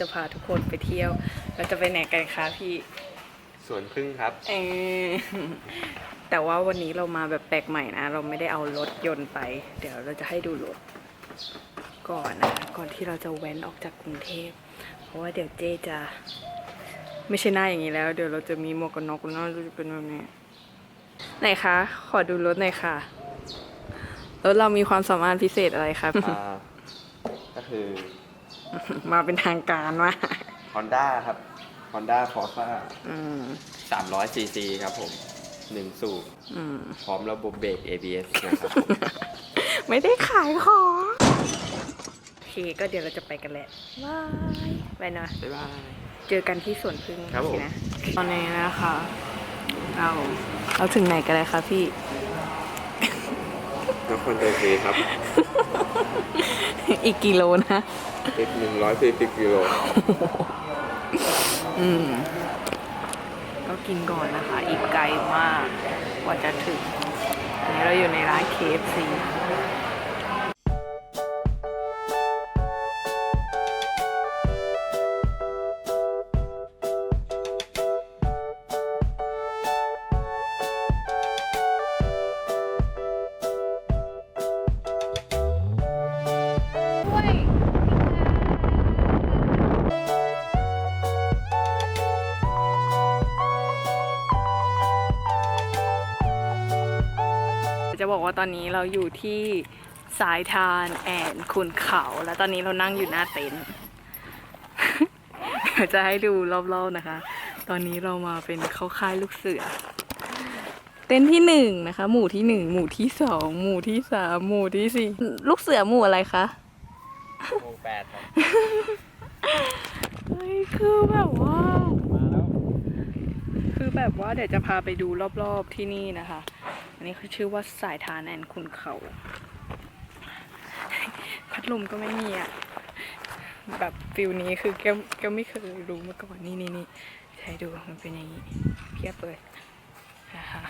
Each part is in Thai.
จะพาทุกคนไปเที่ยว เราจะไปไหนกันคะพี่ส่วนพึ่งครับ เออแต่ว่าวันนี้เรามาแบบแปลกใหม่นะ เราไม่ได้เอารถยนต์ไป เดี๋ยวเราจะให้ดูรถ ก่อนนะคะก่อนที่เราจะแว้นออกจากกรุงเทพ เพราะว่าเดี๋ยวเจ๊จะ ไม่ใช่หน้าอย่างนี้แล้ว เดี๋ยวเราจะมีหมวกกันน็อกแล้วเราจะเป็นแบบนี้ไหนคะ ขอดูรถหน่อยค่ะ รถเรามีความสามารถพิเศษอะไรครับอ่าก็คือ มาเป็นทางการมาก Honda ครับ Honda Forza อืม 300 cc ครับผมหนึ่งสูบอืม พร้อมระบบเบรก ABS นะครับผม ไม่ได้ขายของโอเคก็เดี๋ยวเราจะไปกันแหละบายไปหน่อยบ๊ายบาย เจอกันที่สวนพึ่งครับผมโอเนะ ตอนนี้นะคะเราเราถึงไหนกันเลยคะพี่ นครไทยฟรีครับ อีกกิโลนะ อีก140กิโลอืม ก็กินก่อนนะคะ อีกไกลมาก กว่าจะถึงอันนี้เราอยู่ในร้าน KFC จะบอกว่าตอนนี้เราอยู่ที่สายทานแอนคุนเขา แล้วตอนนี้เรานั่งอยู่หน้าเต็นท์เดี๋ยวจะให้ดูรอบๆนะคะ ตอนนี้เรามาเป็นเข้าค่ายลูกเสือ เต็นท์ที่หนึ่งนะคะ หมู่ที่หนึ่งหมู่ที่สองหมู่ที่สามหมู่ที่สี่ลูกเสือหมู่อะไรคะหมู่แปดครับเฮ้ยคือแบบว่ามาแล้วคือแบบว่าเดี๋ยวจะพาไปดูรอบๆที่นี่นะคะ อันนี้คือชื่อว่าสายทานแอนคุณเขา พัดลมก็ไม่มีอะ แบบฟิลนี้คือแก้วแก้วไม่เคยรู้มาก่อนนี่นี่นี่ใช้ดูมันเป็นอย่างนี้เพียบเลยนะคะ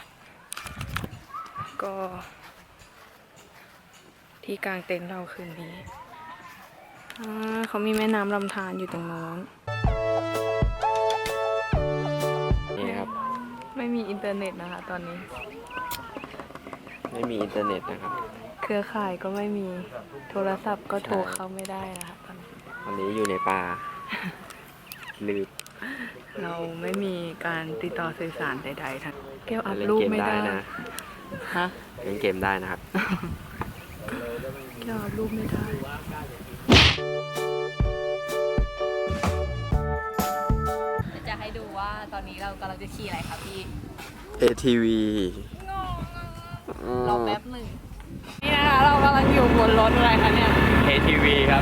ก็ที่กลางเต็นท์เราคืนนี้อ่าเขามีแม่น้ำลำธารอยู่ตรงโน้นนี่ครับ ไม่มีอินเทอร์เน็ตนะคะตอนนี้ ไม่มีอินเทอร์เน็ตนะครับ เครือข่ายก็ไม่มี โทรศัพท์ก็โทรเข้าไม่ได้นะคะตอนนี้วันนี้อยู่ในป่าลืมเราไม่มีการติดต่อสื่อสารใดๆทั้งแก้วอัพเล่นรูปเกมไม่ได้ได้นะฮะเล่นเกมได้นะครับ แก้วอัพรูปไม่ได้จะให้ดูว่าตอนนี้เรากำลังจะขี่อะไรคะพี่ ATV รอแป๊บหนึ่งนี่นะคะเรากำลังอยู่บนรถอะไรคะเนี่ย ATV ครับ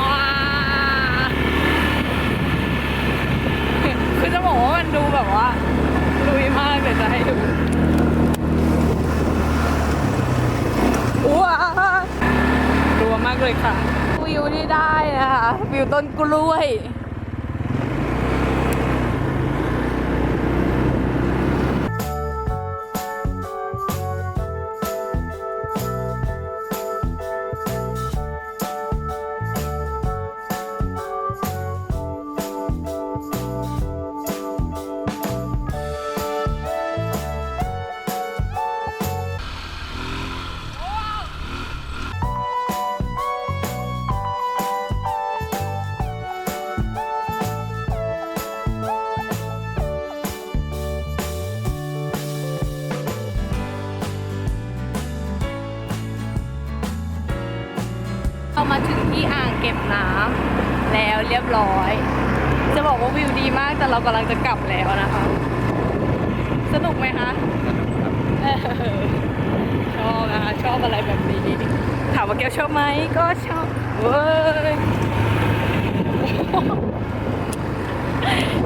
ว้าคือจะบอกว่ามันดูแบบว่าลุยมากเดี๋ยวจะให้ดูว้าวรัวมากเลยค่ะวิวที่ได้นะคะวิวต้นกล้วย เรามาถึงที่อ่างเก็บน้ำแล้วเรียบร้อย จะบอกว่าวิวดีมากแต่เรากำลังจะกลับแล้วนะคะ สนุกไหมคะชอบนะคะชอบอะไรแบบนี้ ถามว่าแก้วชอบไหมก็ชอบเว้ย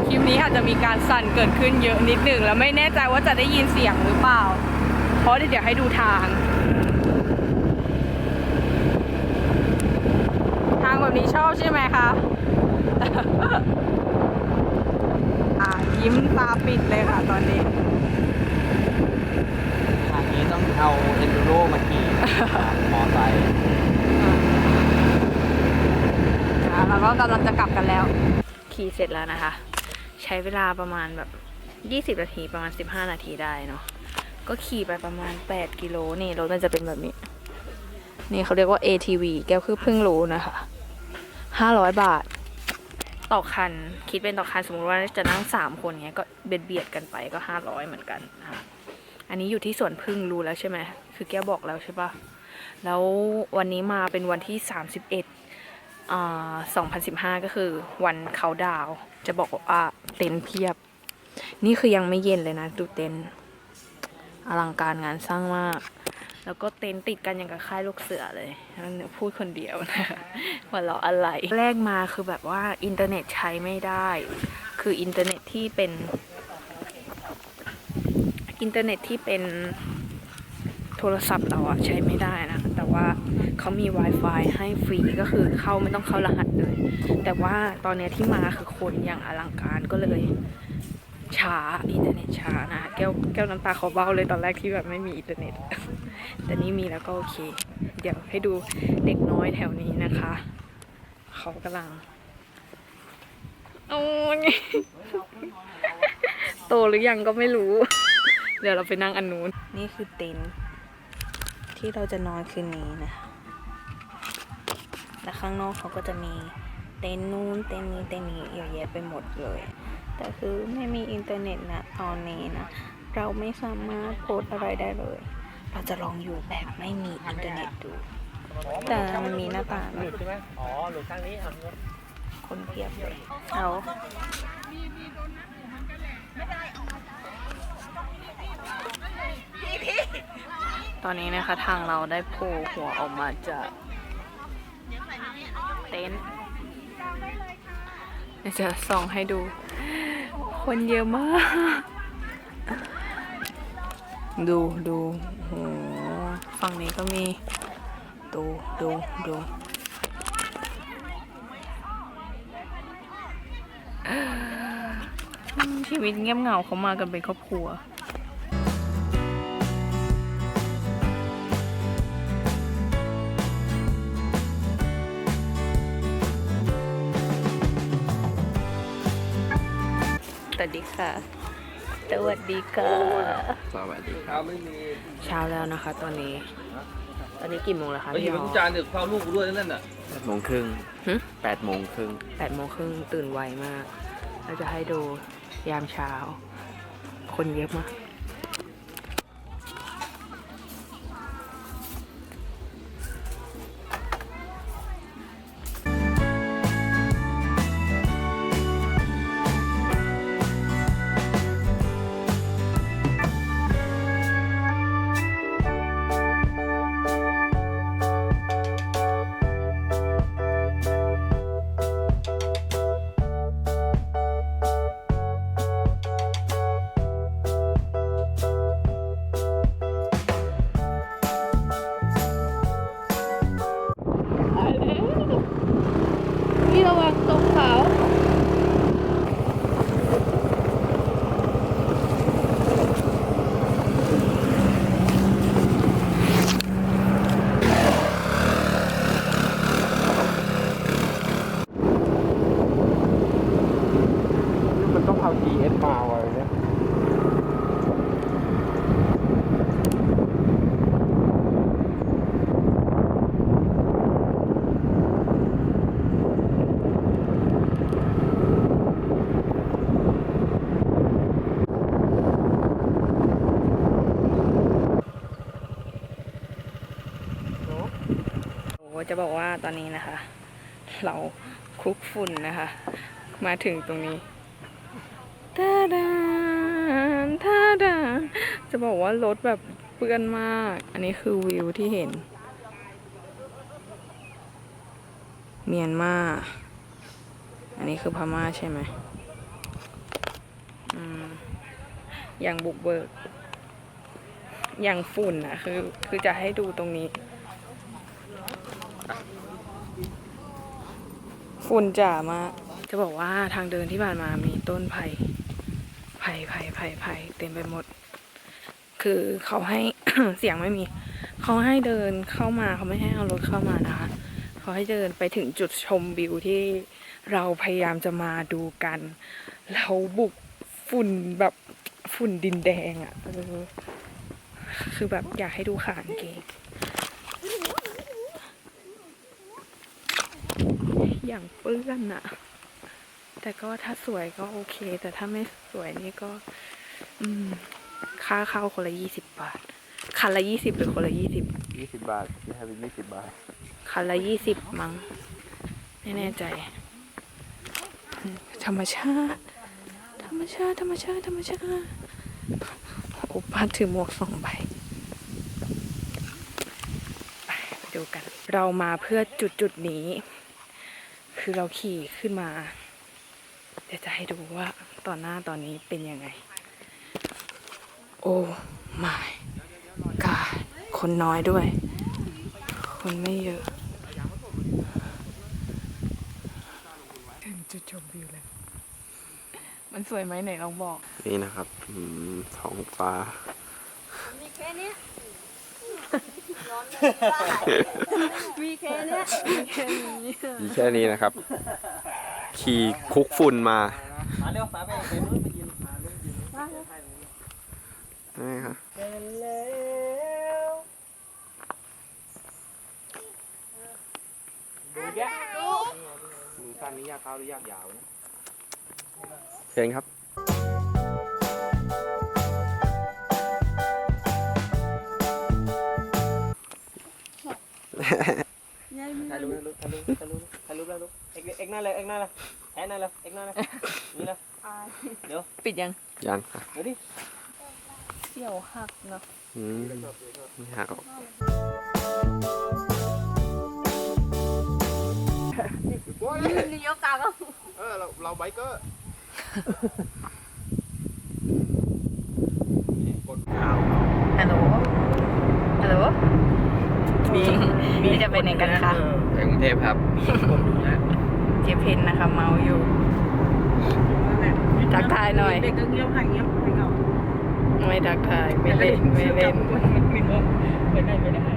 คลิปนี้อาจจะมีการสั่นเกิดขึ้นเยอะนิดหนึ่งแล้วไม่แน่ใจว่าจะได้ยินเสียงหรือเปล่า เพราะเดี๋ยวให้ดูทาง ทางแบบ นี้ชอบใช่ไหมคะอ่ายิ้มตาปิดเลยค่ะตอนนี้ ทางนี้ต้องเอาเอนดูโรมาขี่มอไซค์อ่าแล้วก็ก็กำลังจะกลับกันแล้ว ขี่เสร็จแล้วนะคะ ใช้เวลาประมาณแบบ 20 นาทีประมาณ 15 นาทีได้เนาะก็ขี่ไปประมาณ 8 กิโลนี่รถมันจะเป็นแบบนี้ นี่เขาเรียกว่า ATV แก้วคือเพิ่งรู้นะคะ 500 บาท ต่อคัน คิดเป็นต่อคันสมมติว่าจะนั่ง 3 คนเนี้ยก็เบียดเบียดกันไปก็ 500 เหมือนกันนะคะอันนี้อยู่ที่สวนพึ่งรู้แล้วใช่ไหมคือแกบอกแล้วใช่ปะแล้ววันนี้มาเป็นวันที่ 31อ่า2015 ก็คือวันเขาดาว จะบอกว่าเต็นเพียบ นี่คือยังไม่เย็นเลยนะ ดูเต็นอลังการงานสร้างมาก แล้วก็เต็นท์ติดกันอย่างกับค่ายลูกเสือเลยนั่นพูดคนเดียวนะว่าเราอะไร แรกมาคือแบบว่าอินเทอร์เน็ตใช้ไม่ได้ คืออินเทอร์เน็ตที่เป็น อินเทอร์เน็ตที่เป็นโทรศัพท์เราอะใช้ไม่ได้นะ แต่ว่าเขามี Wi-Fi ให้ฟรีก็คือเข้าไม่ต้องเข้ารหัสเลย แต่ว่าตอนเนี้ยที่มาคือคนอย่างอลังการก็เลย ช้าอินเทอร์เน็ตช้านะแก้วแก้วน้ำตาเขาเบ้าเลยตอนแรกที่แบบไม่มีอินเทอร์เน็ต แต่นี่มีแล้วก็โอเค เดี๋ยวให้ดูเด็กน้อยแถวนี้นะคะ เขากำลังโอ้ยโตหรือยังก็ไม่รู้ เดี๋ยวเราไปนั่งอันนู้น นี่คือเต็นท์ที่เราจะนอนคืนนี้นะและข้างนอกเขาก็จะมีเต็นท์นู้นเต็นท์นี้เต็นท์นี้เยอะแยะไปหมดเลย แต่คือไม่มีอินเทอร์เน็ตนะตอนนี้นะ เราไม่สามารถโพสอะไรได้เลย เราจะลองอยู่แบบไม่มีอินเทอร์เน็ตดู แต่มันมีหน้าต่างหลุดใช่ไหมอ๋อหลุดข้างนี้คนเพียบเลยเอาตอนนี้นะคะทางเราได้โผล่หัวออกมาจากเต็นท์ จะส่องให้ดู คนเยอะมาก ดูดูโหฝั่งนี้ก็มี ดูดูดูชีวิตเงียบเหงาเขามากันเป็นครอบครัว วัสดีค่ะ สวัสดีค่ะ สวัสดีครับไม่มีเช้าแล้วนะคะ ตอนนี้ ตอนนี้กี่โมงแล้วคะไอ้พี่เห็นอ๋เป็นอจานเด็กเฝ้าลูกกูด้วยนั่นน่ะแปดโมงครึ่งหึแปดโมงครึ่งแปดโมงครึ่งตื่นไวมาก เราจะให้ดูยามเช้า คนเยอะมาก พี่ระวังตรงเขา มันต้องเอา GS มาไว้เนี่ย โอ้ จะบอกว่าตอนนี้นะคะ เราคลุกฝุ่นนะคะ มาถึงตรงนี้ทาดานทาดานจะบอกว่ารถแบบเปื้อนมาก อันนี้คือวิวที่เห็น เมียนมา อันนี้คือพม่าใช่ไหมอืมอย่างบุกเบิก อย่างฝุ่นอะคือ คือจะให้ดูตรงนี้ ฝุ่นจ่ามาจะบอกว่าทางเดินที่ผ่านมามีต้นไผ่ ไผ่ไผ่ไผ่ไผ่เต็มไปหมด คือเขาให้เสียงไม่มี เขาให้เดินเข้ามาเขาไม่ให้เอารถเข้ามานะคะเขาให้เดินไปถึงจุดชมวิวที่เราพยายามจะมาดูกัน เราบุกฝุ่นแบบฝุ่นดินแดงอะ่ะคือแบบอยากให้ดูขากางเกง อย่างเปื้อนอะแต่ก็ถ้าสวยก็โอเค แต่ถ้าไม่สวยนี่ก็ อืม ค่าเข้าคนละยี่สิบบาท คันละยี่สิบหรือคนละยี่สิบยี่สิบบาทไม่ให้เป็นยี่สิบบาท คันละยี่สิบมั้งไม่แน่ใจอืมธรรมชาติ ธรรมชาติ ธรรมชาติ ธรรมชาติโอ้ป้าถือหมวกสองใบไปไปดูกัน เรามาเพื่อจุดจุดๆนี้ คือเราขี่ขึ้นมา เดี๋ยวจะให้ดูว่าตอนหน้าตอนนี้เป็นยังไง โอ้ my god คนน้อยด้วย คนไม่เยอะ ถึงจุดชมวิวเลยมันสวยไหมไหนลองบอก นี่นะครับอืมท้องฟ้า มีแค่เนี้ยร้อน มีแค่เนี้ยมีแค่นี้นะครับ ขี่คุกฝุ่นมานี่ครับสั้นนี้ยากเท้าหรือยากยาวเชิญครับถ่ายรูปถ่ายรูปถ่ายรูปถ่ายรูปถ่ายรูปแล้วเน้าเลยเอ็กหน้า เลยแอนหน้าเลยเอ็กหน้าเลยนี่เลยเดี๋ยวปิดยัง ยังอะเดี๋ยวดิเสี่ยวหักเนาะอืมไม่หักหรอกนี่ยกกาก็เออเราเราไบเกอร์ฮัลโหลฮัลโหลมี มีจะไปไหนกันคะไปกรุงเทพครับเจเพนนะคะ เมาอยู่ ทักทายหน่อย เด็กก็เงียบหายเงียบไม่เอาไม่ทักทาย ไม่เล่น ไม่เล่น ไม่เอาไปไหนไม่ได้